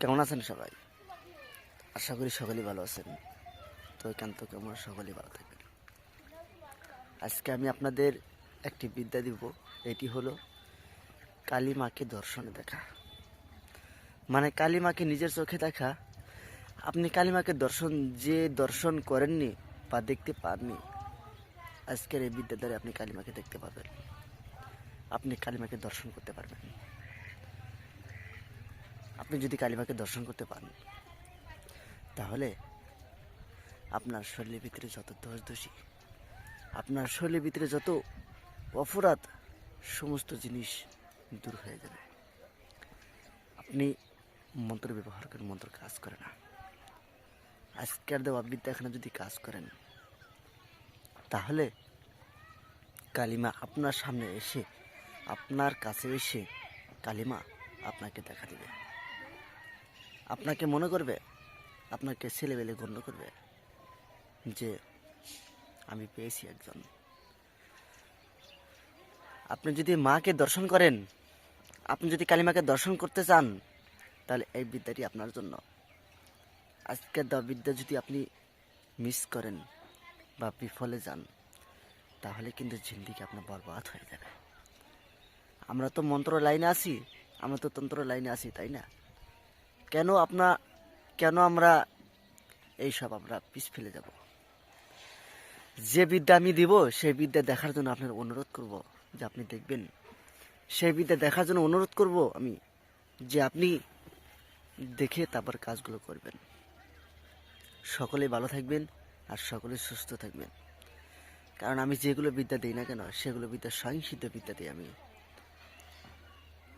কেমন আছেন সবাই? আশা করি সকলেই ভালো আছেন। তো এখান থেকে আমরা সকলেই ভালো থাকবেন। আজকে আমি আপনাদের একটি বিদ্যা দিব। এটি হলো কালী মাকে দর্শনে দেখা। মানে কালী মাকে নিজের চোখে দেখা। আপনি কালী মাকে দর্শন, যে দর্শন করেননি বা দেখতে পাননি, আজকের এই বিদ্যার দ্বারা আপনি কালী মাকে দেখতে পাবেন আপনি কালী মাকে দর্শন করতে পারবেন। আপনি যদি কালীমাকে দর্শন করতে পান তাহলে আপনার শরীরের ভিতরে যত দোষ দোষী, আপনার শরীরের ভিতরে যত অপরাধ, সমস্ত জিনিস দূর হয়ে যাবে। আপনি মন্ত্র ব্যবহার করেন মন্ত্র কাজ করে না। আজকের দেওয়া বিদ্যাখানা যদি কাজ করেন, তাহলে কালিমা আপনার সামনে এসে, আপনার কাছে এসে কালিমা আপনাকে দেখা দিবে। আপনাকে মনে করবে, আপনাকে ছেলেবেলে গণ্য করবে যে আমি পেয়েছি একজন। আপনি যদি মাকে দর্শন করেন, আপনি যদি কালিমাকে দর্শন করতে চান, তাহলে এই বিদ্যাটি আপনার জন্য। আজকের দেওয়া বিদ্যা যদি আপনি মিস করেন বা বিফলে যান, তাহলে কিন্তু জিন্দিগি আপনার বরবাদ হয়ে যাবে। আমরা তো মন্ত্র লাইনে আছি, আমরা তো তন্ত্র লাইনে আছি, তাই না? কেন আপনার কেন আমরা এইসব আমরা পিছ ফেলে যাব? যে বিদ্যা আমি দিব, সেই বিদ্যা দেখার জন্য আপনার অনুরোধ করব যে আপনি দেখবেন। সেই বিদ্যা দেখার জন্য অনুরোধ করব আমি যে আপনি দেখে তারপর কাজগুলো করবেন। সকলে ভালো থাকবেন আর সকলে সুস্থ থাকবেন। কারণ আমি যেগুলো বিদ্যা দিই না কেন, সেগুলো বিদ্যা স্বয়ংসিদ্ধ বিদ্যা দিই আমি।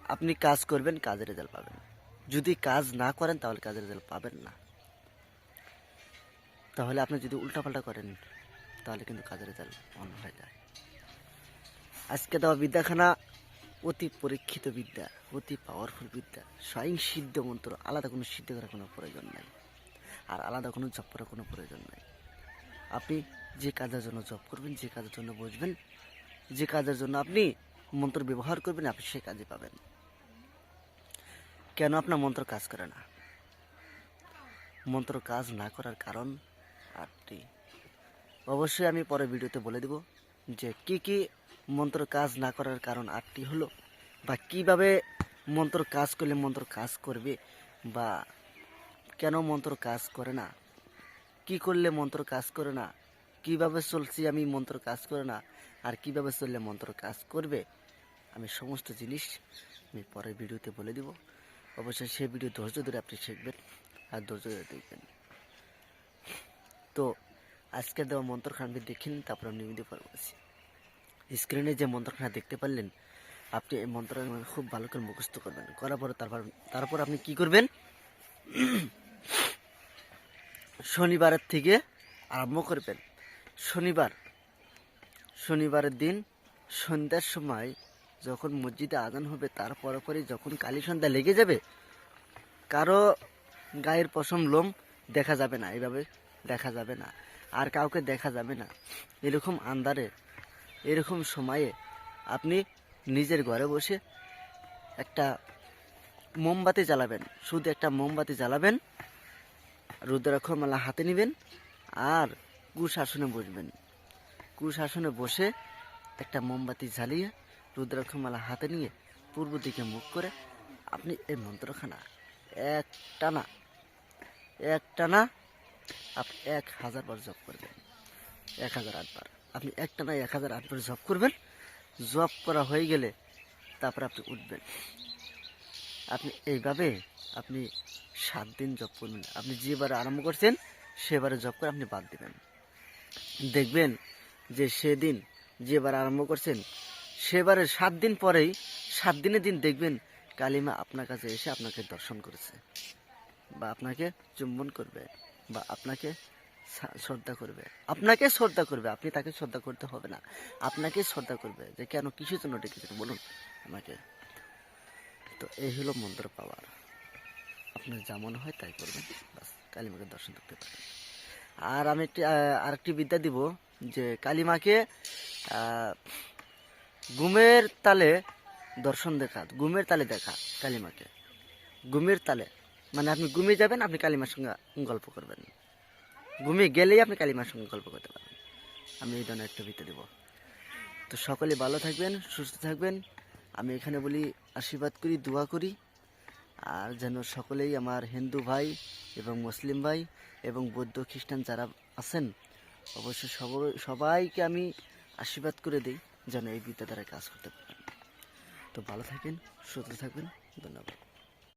আপনি কাজ করবেন, কাজের রেজাল্ট পাবেন। যদি কাজ না করেন, তাহলে কাজের রেজাল্ট পাবেন না। তাহলে আপনি যদি উল্টাপাল্টা করেন, তাহলে কিন্তু কাজের রেজাল্ট অন্য হয়ে যায়। আজকে দেওয়া বিদ্যাখানা, অতি পরীক্ষিত বিদ্যা, অতি পাওয়ারফুল বিদ্যা। স্বয়ং সিদ্ধ মন্ত্র, আলাদা কোনো সিদ্ধ করার কোনো প্রয়োজন নাই। আর আলাদা কোনো জপ করার কোনো প্রয়োজন নাই। আপনি যে কাজের জন্য জব করবেন, যে কাজের জন্য বসবেন, যে কাজের জন্য আপনি মন্ত্র ব্যবহার করবেন, আপনি সেই কাজে পাবেন। কেন আপনার মন্ত্র কাজ করে না? মন্ত্র কাজ না করার কারণ আটটি। অবশ্যই আমি পরে ভিডিওতে বলে দেব যে কি কি মন্ত্র কাজ না করার কারণ আটটি হলো বা কীভাবে মন্ত্র কাজ করলে মন্ত্র কাজ করবে বা কেন মন্ত্র কাজ করে না? কি করলে মন্ত্র কাজ করে না? কীভাবে চলছি আমি মন্ত্র কাজ করে না? আর কীভাবে চললে মন্ত্র কাজ করবে? আমি সমস্ত জিনিস আমি পরের ভিডিওতে বলে দিব। অবশ্যই সেই ভিডিও ধৈর্য ধরে আপনি শিখবেন আর ধৈর্য ধরে দেখবেন। তো আজকের দেওয়া মন্ত্রখানা আপনি দেখে নিন, তারপর আমি নিমিতে পারবছি স্ক্রিনে যে মন্ত্রখানা দেখতে পারলেন, আপনি এই মন্ত্রখানা খুব ভালো করে মুখস্থ করবেন। করার পরে তারপর তারপর আপনি কি করবেন? শনিবারের থেকে আরম্ভ করবেন। শনিবার, শনিবারের দিন সন্ধ্যার সময় যখন মসজিদে আজান হবে, তার পরপরই যখন কালী সন্ধ্যা লেগে যাবে, কারও গায়ের পশম লোম দেখা যাবে না। এইভাবে দেখা যাবে না। আর কাউকে দেখা যাবে না। এরকম আন্দারে এরকম সময়ে আপনি নিজের ঘরে বসে একটা মোমবাতি জ্বালাবেন। শুধু একটা মোমবাতি জ্বালাবেন, রুদ্রাক্ষমালা হাতে নেবেন আর কুশাসনে বসবেন। কুশাসনে বসে একটা মোমবাতি জ্বালিয়ে রুদ্রাক্ষমালা হাতে নিয়ে পূর্ব দিকে মুখ করে আপনি এই মন্ত্রখানা এক টানা এক টানা আপনি এক হাজার বার জপ করবেন। এক হাজার আটবার আপনি এক টানা এক হাজার আটবার জপ করবেন। জপ করা হয়ে গেলে তারপর আপনি উঠবেন। আপনি এইভাবে আপনি সাত দিন জব করবেন। আপনি যেবারে আরম্ভ করছেন সেবারে জব করে আপনি বাদ দিবেন। দেখবেন যে সেদিন যেবার আরম্ভ করছেন সেবারে সাত দিন পরেই, সাত দিনের দিন দেখবেন কালিমা আপনার কাছে এসে আপনাকে দর্শন করেছে বা আপনাকে চুম্বন করবে বা আপনাকে শ্রদ্ধা করবে। আপনাকে শ্রদ্ধা করবে, আপনি তাকে শ্রদ্ধা করতে হবে না। আপনাকে শ্রদ্ধা করবে যে কেন কিসের জন্য ডেকেছেন বলুন আমাকে। তো এই হলো মন্ত্র পাওয়ার। আপনার যা মনে হয় তাই করবেন। বাস, কালিমাকে দর্শন করতে পারেন। আর আমি একটি আরেকটি বিদ্যা দিব যে কালিমাকে ঘুমের তালে দর্শন দেখা, ঘুমের তালে দেখা কালিমাকে। ঘুমের তালে মানে আপনি ঘুমিয়ে যাবেন, আপনি কালিমার সঙ্গে গল্প করবেন। ঘুমিয়ে গেলেই আপনি কালিমার সঙ্গে গল্প করতে পারবেন। আমি এই ধরনের একটা ভিতে দেব। তো সকলে ভালো থাকবেন, সুস্থ থাকবেন। আমি এখানে বলি আশীর্বাদ করি, দোয়া করি। আর যেন সকলেই আমার হিন্দু ভাই এবং মুসলিম ভাই এবং বৌদ্ধ খ্রিস্টান যারা আছেন, অবশ্যই সব- সবাইকে আমি আশীর্বাদ করে দিই। যেন এই বিদ্যা দ্বারা কাজ করতে পারেন তো ভালো থাকেন সুস্থ থাকবেন ধন্যবাদ।